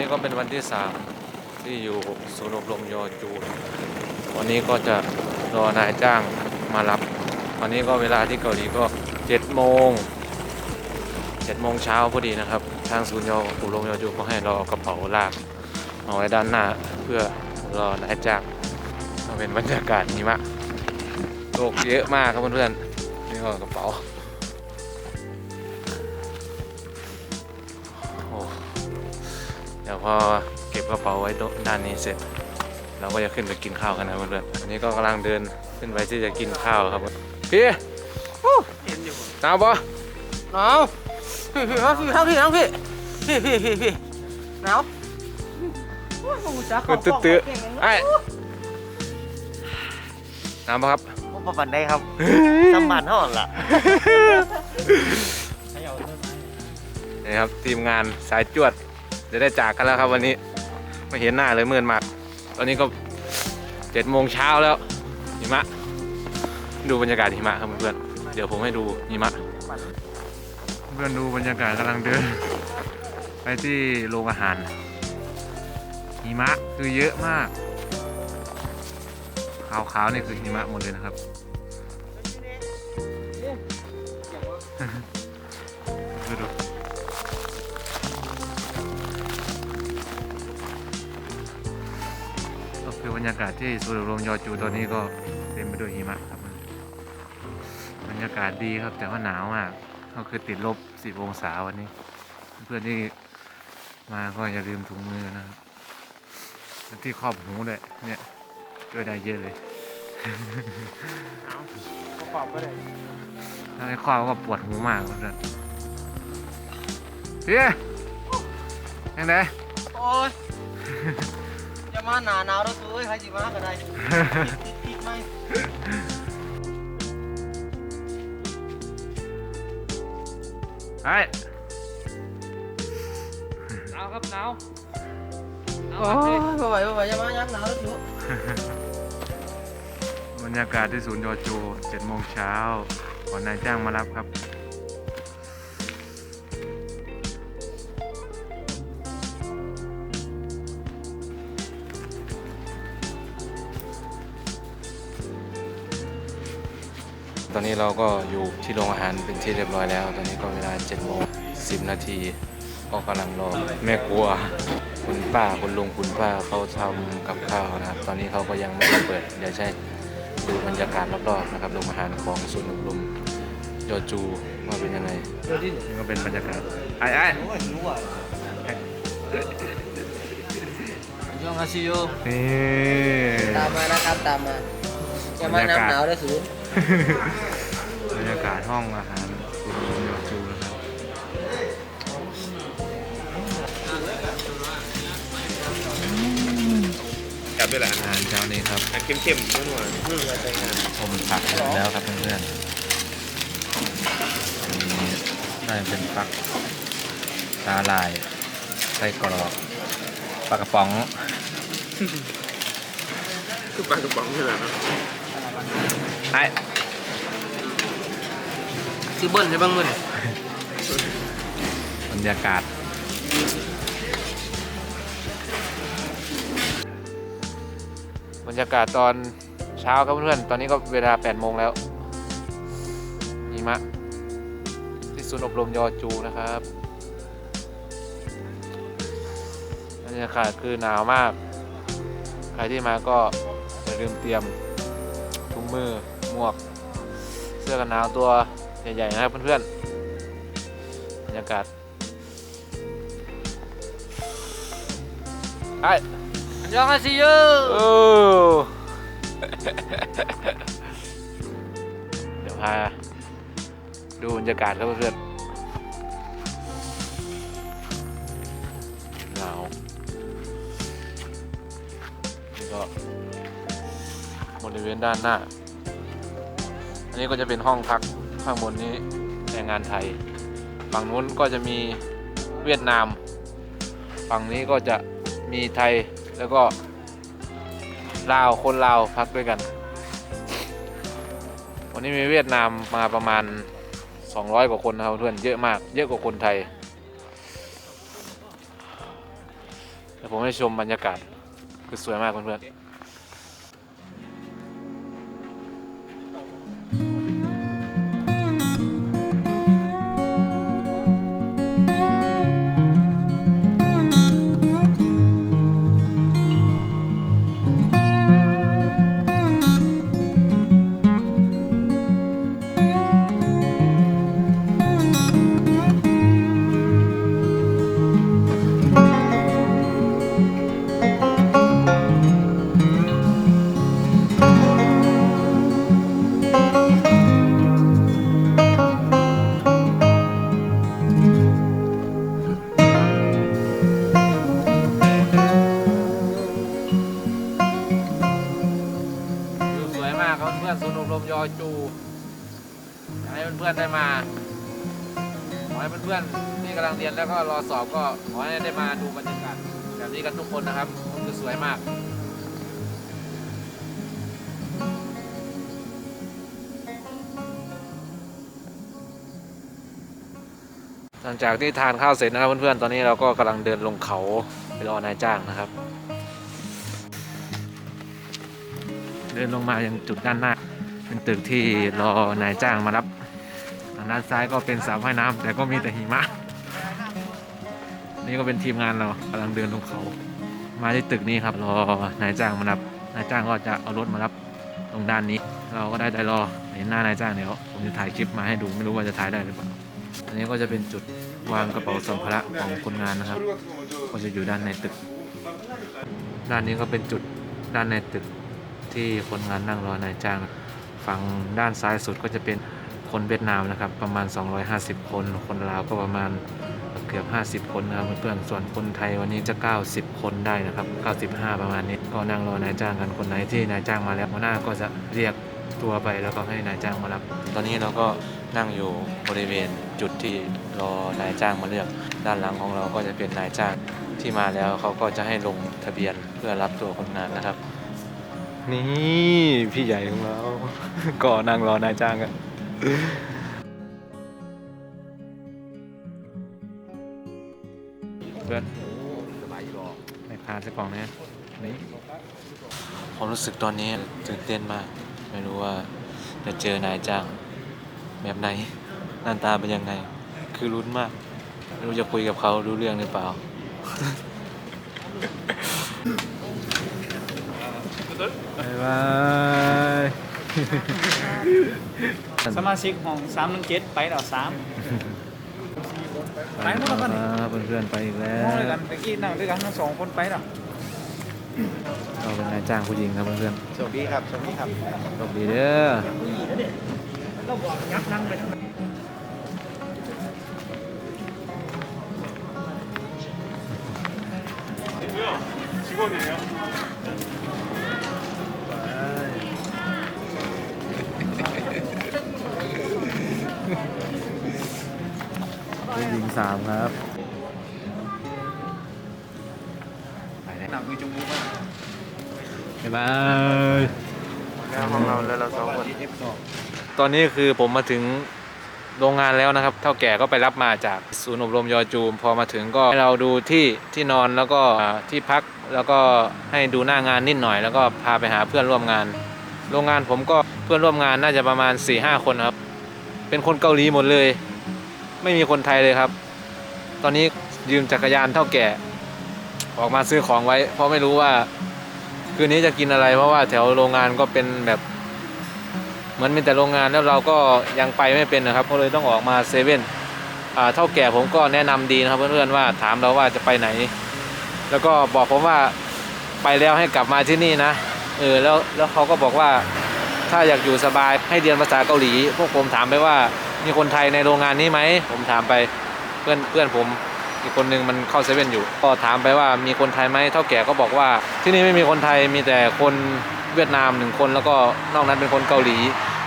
นี่ก็เป็นวันที่สามที่อยู่ศูนย์อบรมยอจูนวันนี้ก็จะรอนายจ้างมารับ วันนี้ก็เวลาที่เกาหลีก็เจ็ดโมงเจ็ดโมงเช้าพอดีนะครับ ทางศูนย์ยออบรมยอจูก็ให้เราเอากระเป๋าลากเอาไว้ด้านหน้าเพื่อรอนายจ้างก็เป็นบรรยากาศนี้มะโลกเยอะมากครับเพื่อนๆนี่ก็กระเป๋า ดี๋ยวพอเก็บกระเป๋าไว้ตรงด้านนี้เสร็จ เราก็จะขึ้นไปกินข้าวกันนะเพื่อนๆอันนี้ก็กำลังเดินขึ้นไปที่จะกินข้าวครับพี่เห็นอยู่หนาวปะหนาวพี่พี่ครับพี่ครับพี่ครับพี่พี่พี่พี่พี่หนาวโอ้ยกูจะคือตื้อตื้อไอ้หนาวปะครับผมประปันได้ครับสมบัติเท่านั้นล่ะนี่ครับทีมงานสายจวด จะได้จากกันแล้วครับวันนี้ ไม่เห็นหน้าเลยมืดมากตอนนี้ก็เจ็ดโมงเช้าแล้วหิมะ ดูบรรยากาศหิมะครับเพื่อนเดี๋ยวผมให้ดูหิมะ เพื่อนดูบรรยากาศกำลังเดิน ไปที่โรงอาหารหิมะคือเยอะมากขาวๆนี่คือหิมะหมดเลยนะครับ รรยากาศที่สุรวมยอจูตอนนี้ก็เต็มไปด้วยหิมะครับ บรรยากาศดีครับ แต่ว่าหนาวมากก็คือติดลบ 10 องศาวันนี้ เพื่อนที่มาก็อย่าลืมถุงมือนะครับและที่ครอบหูด้วยเนี่ยช่วยได้เยอะเลยปรอบก็ได้ถ้าไม่ครอบก็ปวดหูมากเพื่อนพี่ยังไงโอ้ย มาหนาหนาวแล้วตัวเอ้ยใครสิมาก็ได้ติดติดไหมไอ้หนาวครับหนาวหนาวโอ้มากเลยยบ่ไหวบ่ไหวอย่ามาย้ำหนาวแล้วตัวบรรยากาศที่ศูนย์ยอจู7โมงเช้าก่อนนายจ้างมารับครับ อนนี้เราก็อยู่ที่โรงอาหารเป็นที่เรียบร้อยแล้ว ตอนนี้ก็เวลา7โมง10 นาทีก็กำลังรอแม่ครัว คุณป้าคุณลุงคุณป้าเขาทำกับข้าวนะครับ ตอนนี้เขาก็ยังไม่ได้เปิด เดี๋ยวจะให้ดูบรรยากาศรอบๆนะครับโรงอาหารของศูนย์อบรมยอจูว่าเป็นยังไงนี่ก็เป็นบรรยากาศไอ้ไอ้โอ้ยรู้อะยองอาซิโยนี่ตามมานะครับตามมาอย่ามาน้ำหนาวแล้วสูน บรรยากาศห้องอาหารศูนย์อบรมยอจูนะครับจับด้วยแหละอาหารเช้านี้ครับเข้มๆนัวผมผักเสร็จแล้วครับเพื่อนๆอันนี้น่าจะเป็นฟักสาลายไส้กรอกปลากระป๋องคือปลากระป๋องใช่ไหม ไอ้ซื้อเบิ้ลใช่บ้างมึงบรรยากาศบรรยากาศตอนเช้าครับเพื่อนๆ ตอนนี้ก็เวลา 8 โมงแล้วหิมะ ที่ศูนย์อบรมยอจูนะครับบรรยากาศคือหนาวมาก ใครที่มาก็อย่าลืมเตรียมถุงมือหมวกเสื้อกันหนาวตัวใหญ่ๆนะครับเพื่อนๆบรรยากาศไอ้ยองอาซิโยโอ้เดี๋ยวพาดูบรรยากาศครับเพื่อนๆหนาวนี่ก็บริเวณด้านหน้า อันนี้ก็จะเป็นห้องพักข้างบนนี้แรงงานไทย ฝั่งนู้นก็จะมีเวียดนาม ฝั่งนี้ก็จะมีไทยแล้วก็ลาวคนลาวพักด้วยกัน วันนี้มีเวียดนามมาประมาณ 200 กว่าคนนะครับเพื่อนเยอะมาก เยอะกว่าคนไทยผมให้ชมบรรยากาศคือสวยมากเพื่อนวิ ให้เพื่อนๆได้มาขอให้เพื่อนๆที่กำลังเรียนแล้วก็รอสอบก็ขอให้ได้มาดูบรรยากาศแบบนี้กันทุกคนนะครับคือสวยมากหลังจากที่ทานข้าวเสร็จนะครับเพื่อนๆ ตอนนี้เราก็กำลังเดินลงเขาไปรอนายจ้างนะครับ เดินลงมายังจุดด้านหน้า เป็นตึกที่รอนายจ้างมารับ ด้านซ้ายก็เป็นสระว่ายน้ำแต่ก็มีแต่หิมะ นี่ก็เป็นทีมงานเรากำลังเดินลงเขา มาที่ตึกนี้ครับรอนายจ้างมารับนายจ้างก็จะเอารถมารับตรงด้านนี้ เราก็ได้แต่รอเห็นหน้านายจ้างเดี๋ยวผมจะถ่ายคลิปมาให้ดูไม่รู้ว่าจะถ่ายได้หรือเปล่าอันนี้ก็จะเป็นจุดวางกระเป๋าสัมภาระของคนงานนะครับ ก็จะอยู่ด้านในตึก ด้านนี้ก็เป็นจุดด้านในตึกที่คนงานนั่งรอนายจ้าง ฝั่งด้านซ้ายสุดก็จะเป็น คนเวียดนามนะครับประมาณ 250 คน คนลาวก็ประมาณเกือบ 50 คนนะครับเพื่อนๆส่วนคนไทยวันนี้จะ 90 คนได้นะครับ 95 ประมาณนี้ก็นั่งรอนายจ้างกันคนไหนที่นายจ้างมาแล้วหัวหน้าก็จะเรียกตัวไปแล้วก็ให้นายจ้างมารับ ตอนนี้เราก็นั่งอยู่บริเวณจุดที่รอนายจ้างมาเลือก ด้านหลังของเราก็จะเป็นนายจ้างที่มาแล้วเขาก็จะให้ลงทะเบียนเพื่อรับตัวคนงานนะครับ นี่พี่ใหญ่ของเรา ก็นั่งรอนายจ้างกัน เพื่อนไม่พาสักกล่องนะนี่ผมรู้สึกตอนนี้ตื่นเต้นมาก ไม่รู้ว่าจะเจอนายจ้างแบบไหนหน้าตาเป็นยังไง คือลุ้นมาก ไม่รู้จะคุยกับเขารู้เรื่องหรือเปล่าบ๊ายบาย สมาชิกของสามหนึ่งเจ็ดไปแล้วสามไปหมดแล้วกันครับเพื่อนๆไปอีกแล้มวองด้วยกันตะกี้นั่งด้วยกันทั้งสองคนไปแล้วเราเป็นนายจ้างผู้หญิงครับเพื่อนสวัสดีครับสวัสดีครับๆโชคดีเด้อเราบอกยับนั่งไปทั้งผู้หญิง สามครับไปแล้วหนักมีจมูกมากบ๊ายบายของเราแล้วเราสองคนตอนนี้คือผมมาถึงโรงงานแล้วนะครับ เท่าแก่ก็ไปรับมาจากศูนย์อบรมยอจูม พอมาถึงก็ให้เราดูที่ที่นอนแล้วก็อ่าที่พักแล้วก็ให้ดูหน้างานนิดหน่อย แล้วก็พาไปหาเพื่อนร่วมงาน โรงงานผมก็เพื่อนร่วมงานน่าจะประมาณ4ี่ห้าคนครับ เป็นคนเกาหลีหมดเลย ไม่มีคนไทยเลยครับ ตอนนี้ยืมจักรยานเท่าแก่ ออกมาซื้อของไว้ เพราะไม่รู้ว่า คืนนี้จะกินอะไร เพราะว่าแถวโรงงานก็เป็นแบบเหมือนมีแต่โรงงานแล้วเราก็ยังไปไม่เป็นนะครับ ก็เลยต้องออกมาเซเว่นอ่าเท่าแก่ผมก็แนะนำดีนะครับเพื่อนๆว่าถามเราว่าจะไปไหน แล้วก็บอกผมว่าไปแล้วให้กลับมาที่นี่นะเออแล้วแล้วเขาก็บอกว่าถ้าอยากอยู่สบายให้เรียนภาษาเกาหลี พวกผมถามไปว่า มีคนไทยในโรงงานนี้ไหมผมถามไปเพื่อนเพื่อนผมอีกคนนึงมันเข้าเซเว่นอยู่ ก็ถามไปว่ามีคนไทยไหมเท่าแก่ก็บอกว่า ที่นี่ไม่มีคนไทยมีแต่คนเวียดนามหนึ่งคน แล้วก็นอกนั้นเป็นคนเกาหลี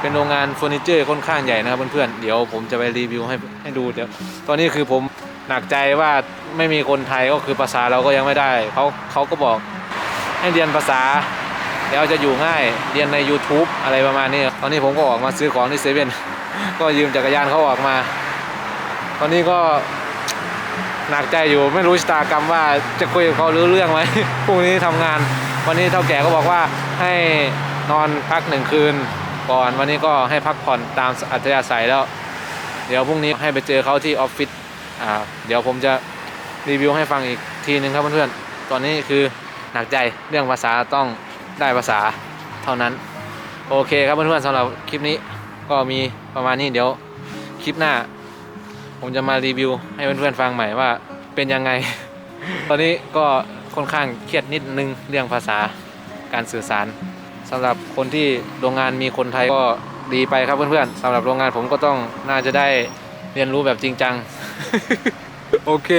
เป็นโรงงานเฟอร์นิเจอร์ค่อนข้างใหญ่นะครับเพื่อนๆเดี๋ยวผมจะไปรีวิวให้ให้ดูเดี๋ยวตอนนี้คือผมหนักใจว่าไม่มีคนไทยก็คือภาษาเราก็ยังไม่ได้เขาเขาก็บอกให้เรียนภาษาเดี๋ยวจะอยู่ง่ายเรียนใน YouTube อะไรประมาณนี้ ตอนนี้ผมก็ออกมาซื้อของที่เซเว่น ก็ยืมจักรยานเขาออกมา ตอนนี้ก็หนักใจอยู่ไม่รู้ชะตากรรมว่าจะคุยกับเขารู้เรื่องไหม พรุ่งนี้ทำงาน วันนี้เท่าแก่ก็บอกว่าให้นอนพักหนึ่งคืนก่อนวันนี้ก็ให้พักผ่อนตามอัธยาศัยแล้ว เดี๋ยวพรุ่งนี้ให้ไปเจอเขาที่ออฟฟิศอ่าเดี๋ยวผมจะรีวิวให้ฟังอีกทีหนึ่งครับเพื่อนๆตอนนี้คือหนักใจเรื่องภาษาต้องได้ภาษาเท่านั้น โอเคครับเพื่อนๆสำหรับคลิปนี้ ก็มีประมาณนี้เดี๋ยวคลิปหน้า ผมจะมารีวิวให้เพื่อนๆฟังใหม่ว่าเป็นยังไง ตอนนี้ก็ค่อนข้างเครียดนิดนึงเรื่องภาษาการสื่อสารสำหรับคนที่โรงงานมีคนไทยก็ดีไปครับเพื่อนๆสำหรับโรงงานผมก็ต้องน่าจะได้เรียนรู้แบบจริงจัง โอเค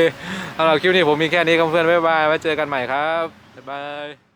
สำหรับคลิปนี้ผมมีแค่นี้ครับเพื่อนๆบ๊ายบายไว้เจอกันใหม่ครับบ๊ายบาย